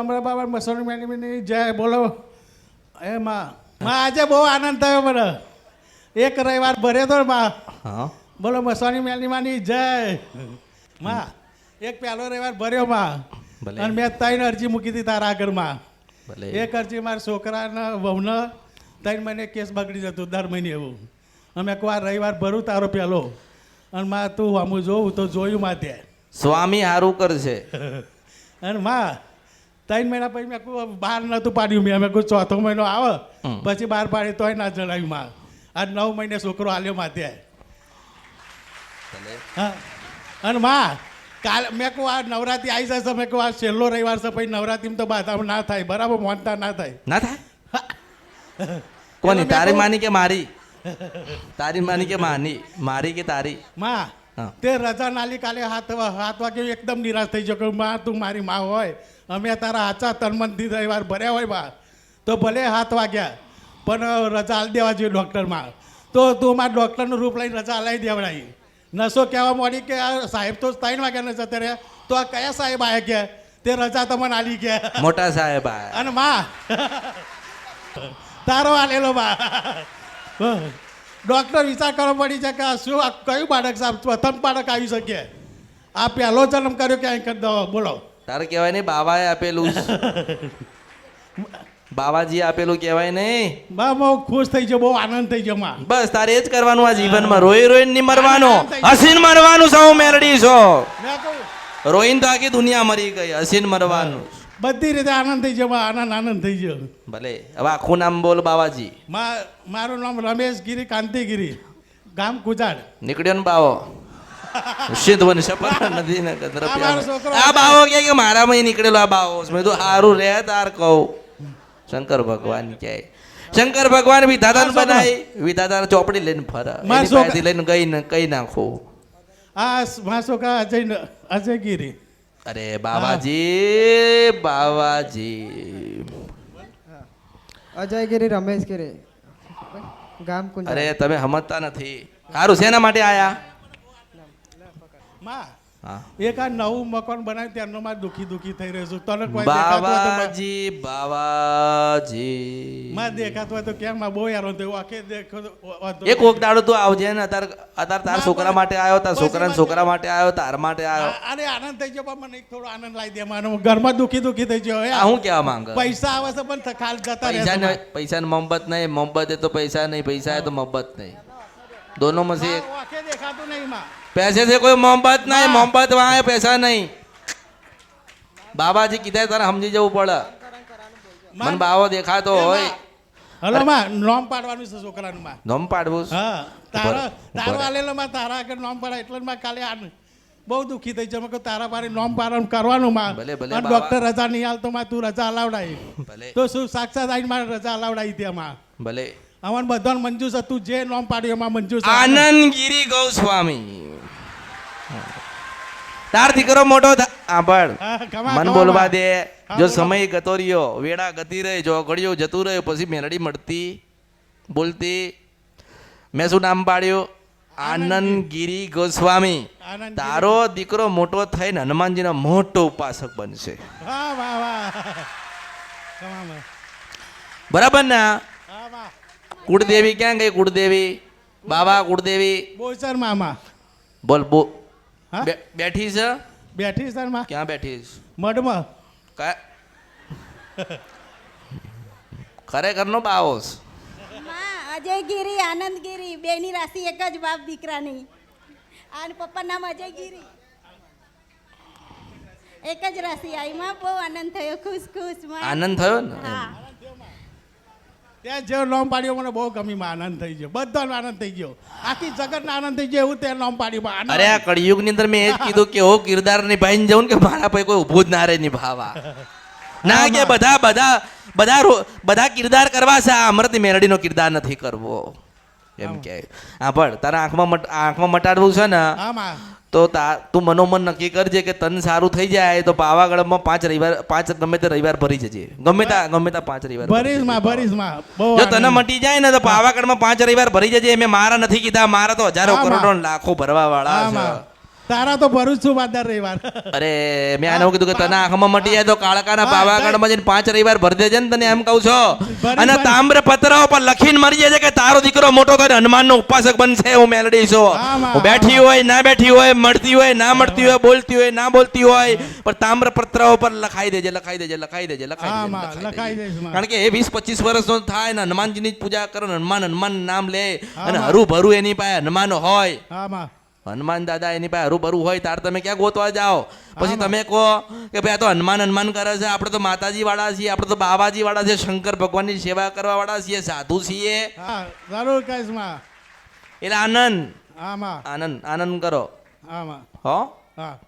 હમણાં બાબા મસોની મેની જય બોલો. એ માં માં આજે બહુ આનંદ થયો મને. એક રવિવાર ભર્યો તો માં. બોલો મસોની માની જય. માં એક પહેલો રવિવાર ભર્યો માં. અને મેં ત્રણ અરજી મૂકી હતી તારા આગળમાં એક અરજી મારા છોકરાના વહુને ત્રણ મહિને કેસ બગડી જતું દર મહિને એવું. અમે આ રવિવાર ભરું તારો પહેલો. અને માં તું આમ જોઉં તો જોયું માં ત્યાં સ્વામી હારું કરશે. અને માં ત્રણ મહિના પછી મેં કહું બહાર નહોતું પાડ્યું મેં. મેં કહું ચોથો મહિનો આવે પછી બહાર પાડે તોય ના જણાવ્યું માં આ નવ મહિને છોકરો આલ્યો માથે હા. અને માં કાલ મેં કહું આ નવરાત્રી આવી જશે. મેં કહું આ છેલ્લો રવિવાર છે પછી નવરાત્રીમાં તો બાધા ના થાય. બરાબર મોનતા ના થાય. ના થાય? કોની તારી માની કે મારી? તારી માની કે માની? મારી કે તારી? માં. તે રજા નાલી કાલે હાથ હાથ વાગે એકદમ નિરાશ થઈ કે માં તું મારી માં હોય. અમે તારા હાચા તનમનથી રવિવાર ભર્યા હોય બા. તો ભલે હાથ વાગ્યા પણ રજા આલી દેવા જોઈએ ડૉક્ટરમાં. તો તું મારા ડૉક્ટરનું રૂપ લઈને રજા હલાવી દેવડાવી નસો કહેવા મળી કે આ સાહેબ તો ત્રણ વાગ્યાના જતા રહ્યા. તો આ કયા સાહેબ આવ્યા ગયા? તે રજા તમને આલી ગયા. મોટા સાહેબ અને માં તારો આલેલો બા. ડૉક્ટર વિચાર કરવો પડી છે કે આ શું આ કયું બાળક સાહેબ પ્રથમ બાળક આવી શકે. આ પહેલો જન્મ કર્યો કે કરી દો બોલો. તારે કહેવાય નહીં બાવાએ આપેલું. બાવાજી આપેલું કહેવાય નહીં. બા બહુ ખુશ થઈ ગયો બહુ આનંદ થઈ ગયો માં. બસ તારે એ જ કરવાનું આ જીવનમાં. રોઈ રોઈને નહીં મરવાનું. હસીન મરવાનું સૌ મેરડી છો. રોઈને તો આખી દુનિયા મરી ગઈ હસીન મરવાનું. બધી રીતે આનંદ થઈ ગયો આનંદ આનંદ થઈ ગયો. ભલે. હવે આખું નામ બોલ બાવાજી. મા મારું નામ રમેશ ગીરી કાંતિગીરી ગામ કુજાડ. નીકળ્યો ને બાવો. સિદ્ધવન શપથ નદી ને આ બાવો કે કે મારામાં નીકળેલો આ બાવો મેં તો સારું રે તાર કહું. શંકર ભગવાન કહે શંકર ભગવાન છોકરો. બનાવી વિધાતા ચોપડી લઈને ફરા. લઈને કઈ ને કઈ નાખું. આ મારા છોકરા અજય અજય ગીરી અરે બાવાજી બાવાજી. રમેશ ગિરી ગામ કુંજ અરે તમે સમજતા નથી. સારું શેના માટે આયા? માં એક આ નવું મકાન બનાવ્યું ત્યારનો માં દુખી દુખી થઈ રહ્યો છું. તને કોઈ બાવાજી બાવાજી. માં દેખાતો હોય તો કેમ માં બહુ યારો થયો આખે દેખો એક ઓગડાડો તો આવજે ને અતાર અતાર તાર છોકરા માટે આવ્યો તાર છોકરા છોકરા માટે આવ્યો તાર માટે આવ્યો. અરે આનંદ થઈ ગયો પણ મને થોડો આનંદ લાવી દે માનો ઘરમાં દુખી દુખી થઈ જાય આ હું કેવા માંગ? પૈસા આવે છે પણ ખાલ જતા રહે પૈસા ને મોહબ્બત નહીં એ તો પૈસા નહીં પૈસા એ તો મોહબ્બત નહીં. દોનો માં આખે દેખાતું નહીં માં. पैसे से कोई मोहब्बत नहीं हाँ। मोहब्बत वहाँ है पैसा नहीं બાબાજી કીધા તારે સમજી જવું પડે મને બાવો દેખાતો હોય હલો માં નોમ પાડવાનું છે છોકરાનું માં નોમ પાડવું છે? હા તારા ઉભા રહે, તારો ઉભા રહે. આલેલો માં તારા આગળ નોમ પાડે એટલે જ માં કાલે આ બહુ દુખી થઈ છે મેં કહ્યું તારા બારે નોમ પાડવાનું કરવાનું માં ભલે, ભલે, અને બાબા. ડોક્ટર રજા નહીં હાલતો માં તું રજા અલાવડાવી ભલે તો શું સાક્ષાત આવીને મારે રજા અલાવડાવી ત્યાં માં ભલે અમારે બધાને મંજૂર છે તું જે નોમ પાડ્યું એમાં મંજૂર છે આનંદગીરી ગૌસ્વામી તાર દીકરો મોટો આંભળ મન બોલવા દે. જો સમય ગતો રહ્યો વેળા ગતી રહી જો ઘડિયો જતું રહ્યો પછી મેલડી મળતી બોલતી. મેં શું નામ પાડ્યું? આનંદ ગિરી ગોસ્વામી. તારો દીકરો મોટો થઈને હનુમાનજીનો મોટો ઉપાસક બનશે. બરાબર ને? કુળદેવી ક્યાં ગઈ કુળદેવી? બાબા કુળદેવી? બોલ બો હા? બેઠી છે? બેઠી સરમાં ક્યાં બેઠી છે? મઢમાં. કા ખરેખરનો બાવો છે. માં અજયગીરી આનંદગીરી બેની રાશિ એક જ બાપ દીકરાની. અને પપ્પા નામ અજયગીરી. એક જ રાશિ આવી માં બહુ આનંદ થયો ખુશ ખુશમાં આનંદ થયો ને? હા. ત્યાં જે લોમ પાડ્યો મને બહુ ગમી માં આનંદ થઈ ગયો. બધાનો આનંદ થઈ ગયો. આખી જગતનો આનંદ થઈ ગયો એવું ત્યાં લોમ પાડ્યું. અરે આ કળિયુગની અંદર મેં એ જ કીધું કે હો કિરદાર નિભાઈને જવું ને કે મારા ભાઈ કોઈ ઊભું જ ના રહે નિભાવા ના કે બધા બધા બધા બધા કિરદાર કરવા છે આ અમૃત મેરડીનો કિરદાર નથી કરવો. એમ કે. હા પણ તારા આંખમાં આંખમાં મટાડવું છે ને તો તા તું મનોમન નક્કી કરજે કે તન સારું થઈ જાય તો પાવાગઢમાં પાંચ રવિવાર પાંચ ગમે તે રવિવાર ભરી જજે. ગમે તા ગમે તા પાંચ રવિવાર ભરીશમાં ભરીશ જજે. માં ભરીશમાં. બહુ જો તને મટી જાય ને તો પાવાગઢમાં પાંચ રવિવાર ભરી જજે મેં મારા નથી કીધા મારા તો હજારો કરોડો લાખો ભરવા વાળા છે. તારા તો ભરું છું બાદર રવિવાર. અરે મેં આને કીધું કે તને આંખમાં મટી જાય તો કાળકાના પાવાગઢમાં જઈને પાંચ રવિવાર ભરી દેજે ને તને એમ કહું છો. અને ભરી. પત્ર ઉપર લખીને મરી જાય છે કે તારો દીકરો મોટો થઈને હનુમાનનો ઉપાસક બનશે હું મેલડી છું. હું બેઠી હોય ના બેઠી હોય મળતી હોય ના મળતી હોય બોલતી હોય ના બોલતી હોય પણ તામ્ર પત્ર ઉપર લખાઈ દેજે લખાઈ દેજે લખાઈ દેજે લખાઈ દેજે. કારણ કે એ વીસ પચીસ વર્ષનો થાય ને હનુમાનજીની પૂજા કરો હનુમાન હનુમાન નામ લે અને. હરું ભરું એની પાસે હનુમાન હોય. હનુમાન દાદા એની પાસે હરું ભરું હોય તાર તમે ક્યાં ગોતવા જાઓ? પછી તમે કહો કે ભાઈ આ તો હનુમાન હનુમાન કરે છે આપણે તો માતાજી વાળા છીએ આપણે તો બાબાજી વાળા છે શંકર ભગવાનની સેવા કરવા વાળા છીએ સાધુ છીએ. હા જરૂર એટલે આનંદ. આનંદ આનંદ કરો. હો? હા.